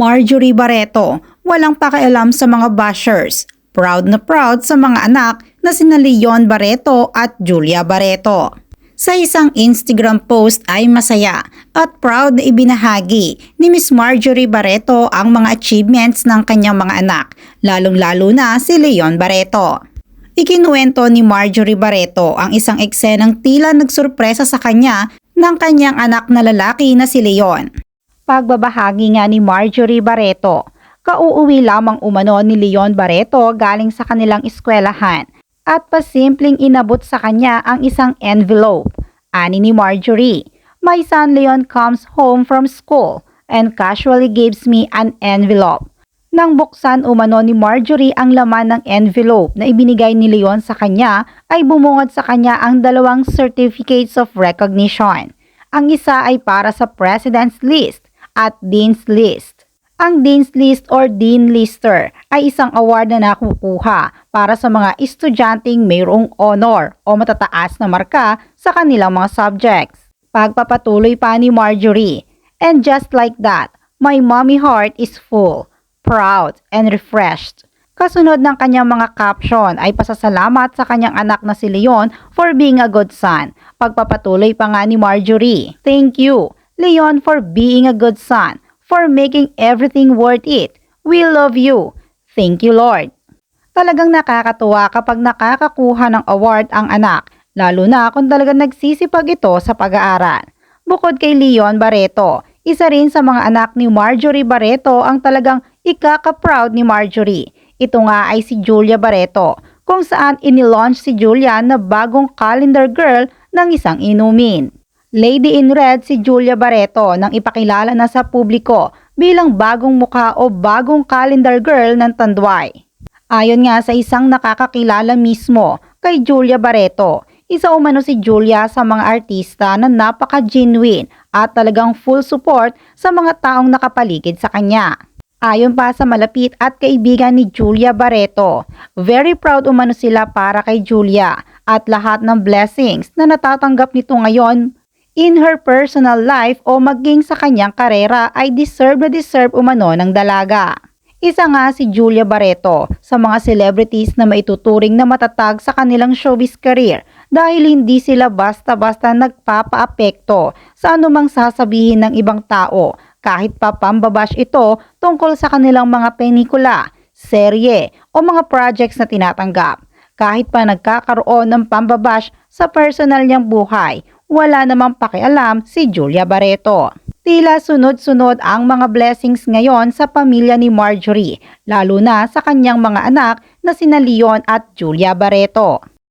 Marjorie Barreto, walang pakialam sa mga bashers. Proud na proud sa mga anak na sina Leon Barreto at Julia Barreto. Sa isang Instagram post ay masaya at proud na ibinahagi ni Miss Marjorie Barreto ang mga achievements ng kanyang mga anak, lalong-lalo na si Leon Barreto. Ikinuwento ni Marjorie Barreto ang isang eksenang tila nagsurpresa sa kanya ng kanyang anak na lalaki na si Leon. Pagbabahagi nga ni Marjorie Barreto, kauuwi lamang umano ni Leon Barreto galing sa kanilang eskwelahan at pasimpleng inabot sa kanya ang isang envelope. Ani ni Marjorie, My son Leon comes home from school and casually gives me an envelope. Nang buksan umano ni Marjorie ang laman ng envelope na ibinigay ni Leon sa kanya, ay bumungad sa kanya ang dalawang certificates of recognition. Ang isa ay para sa President's List at Dean's List. Ang Dean's List or Dean Lister ay isang award na nakukuha para sa mga estudyanteng mayroong honor o matataas na marka sa kanilang mga subjects. Pagpapatuloy pa ni Marjorie, and just like that, my mommy heart is full, proud, and refreshed. Kasunod ng kanyang mga caption ay pasasalamat sa kanyang anak na si Leon for being a good son. Pagpapatuloy pa nga ni Marjorie, Thank you, Leon, for being a good son for making everything worth it. We love you. Thank you, Lord. Talagang nakakatuwa kapag nakakakuha ng award ang anak, lalo na kung talagang nagsisipag ito sa pag-aaral. Bukod kay Leon Barreto, isa rin sa mga anak ni Marjorie Barreto ang talagang ikaka-proud ni Marjorie. Ito nga ay si Julia Barreto, kung saan inilaunch si Julia na bagong calendar girl ng isang inumin. Lady in Red si Julia Barreto nang ipakilala na sa publiko bilang bagong mukha o bagong calendar girl ng Tanduay. Ayon nga sa isang nakakakilala mismo kay Julia Barreto, isa umano si Julia sa mga artista na napaka-genuine at talagang full support sa mga taong nakapaligid sa kanya. Ayon pa sa malapit at kaibigan ni Julia Barreto, very proud umano sila para kay Julia at lahat ng blessings na natatanggap nito ngayon in her personal life o maging sa kanyang karera ay deserve na deserve umano ng dalaga. Isa nga si Julia Barreto sa mga celebrities na maituturing na matatag sa kanilang showbiz career dahil hindi sila basta-basta nagpapaapekto sa anumang sasabihin ng ibang tao kahit pa pambabash ito tungkol sa kanilang mga pelikula, serye o mga projects na tinatanggap. Kahit pa nagkakaroon ng pambabash sa personal niyang buhay, wala namang pakialam si Julia Barreto. Tila sunod-sunod ang mga blessings ngayon sa pamilya ni Marjorie, lalo na sa kanyang mga anak na sina Leon at Julia Barreto.